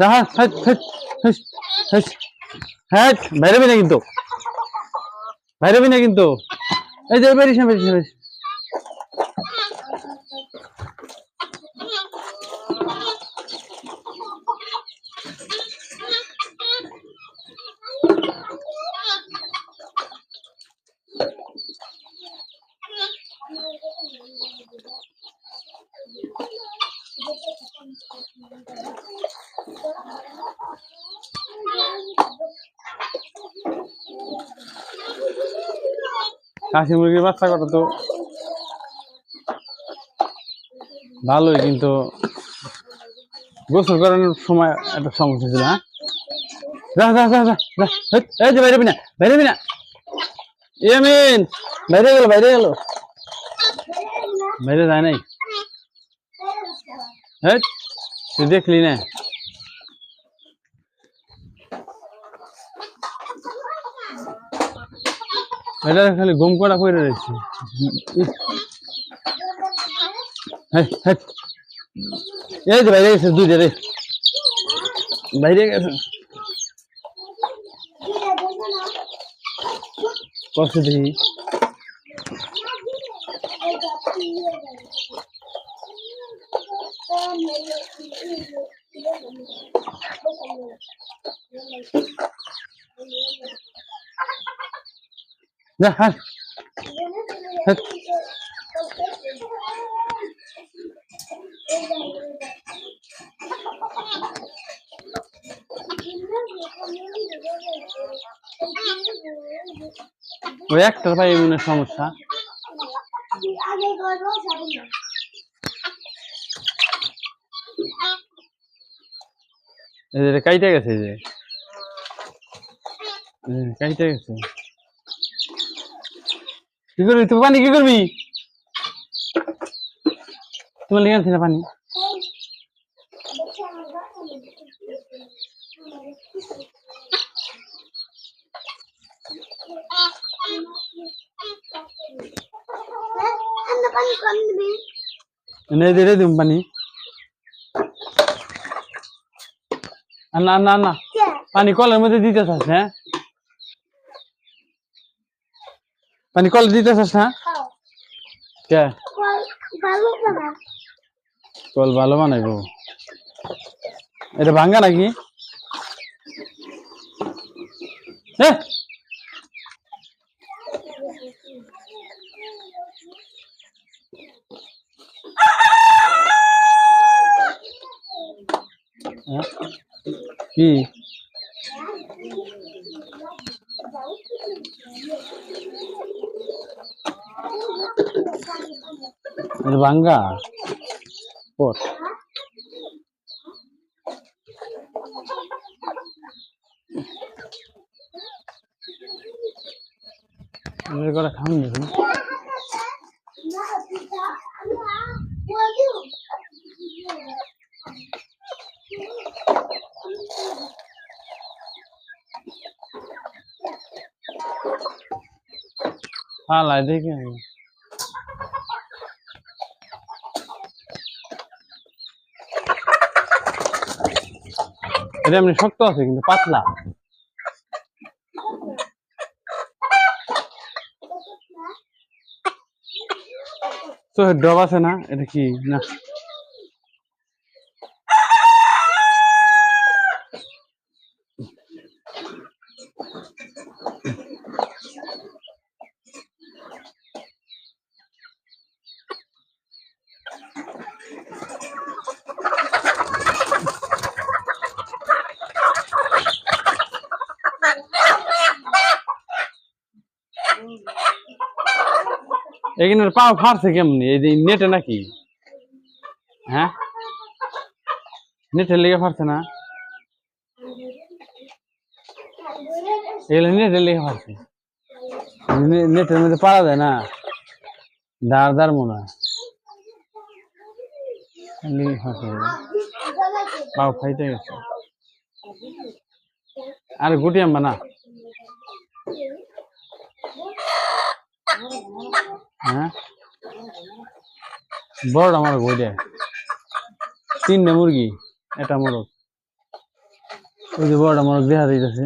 হ্যাঁ বাইরে হ্যাঁ বাইরেবি না কিন্তু বাইরে না কিন্তু। এই যে বেরিস না বেরিস খাসি মুরগির বাচ্চা করা তো ভালোই, কিন্তু গোসল করানোর সময় একটা সমস্যা ছিল হ্যাঁ? যা যা যা যা এই যে বাইরে না বাইরে না ইয়ামিন, বাইরে গেল বাইরে গেল। বাইরে যায় নাই। হ্যাঁ তুই দেখলি না? এটা খালি গুম করা করে রয়েছে এই যে বাইরে গেছে দুইটা বাইরে গেছে। কষ্ট দেখি। যা হ্যাঁ ওই একটার পায়ে মনে সমস্যা। কাইটে গেছে যে কাইটে গেছে। কি করবি? তুই পানি কি করবি? তোমার লিখে আনছি না পানি? তুমি পানি। কলের মধ্যে দিতে চাস হ্যাঁ পানি কলে দিতে চাস না কে? কল ভালো বানাইবো। এটা ভাঙ্গা নাকি! হ্যাঁ? কি? এটা ভাঙ্গা এর করে খাওয়ান দেখুন হালাই দেখে এটা এমনি শক্ত আছে কিন্তু পাতলা। তো ডব আছে না? এটা কি? না। এখানে পাও ফাড়ছে কেমনি? এই নেটে নাকি? হ্যাঁ? নেটের লেগে ফাড়ছে না? এগুলো নেটের লেগে ফাড়ছে নেটের মধ্যে পারা যায় না? দাঁড় দাঁড় মনে হয়। পাও ফাইটে গেছে। আর গুটি আম্বা না? হ্যাঁ? বড় আমার বইটা তিনটা মুরগি এটা মোরগ। ওই যে বড় মরক দেখা দিতেছে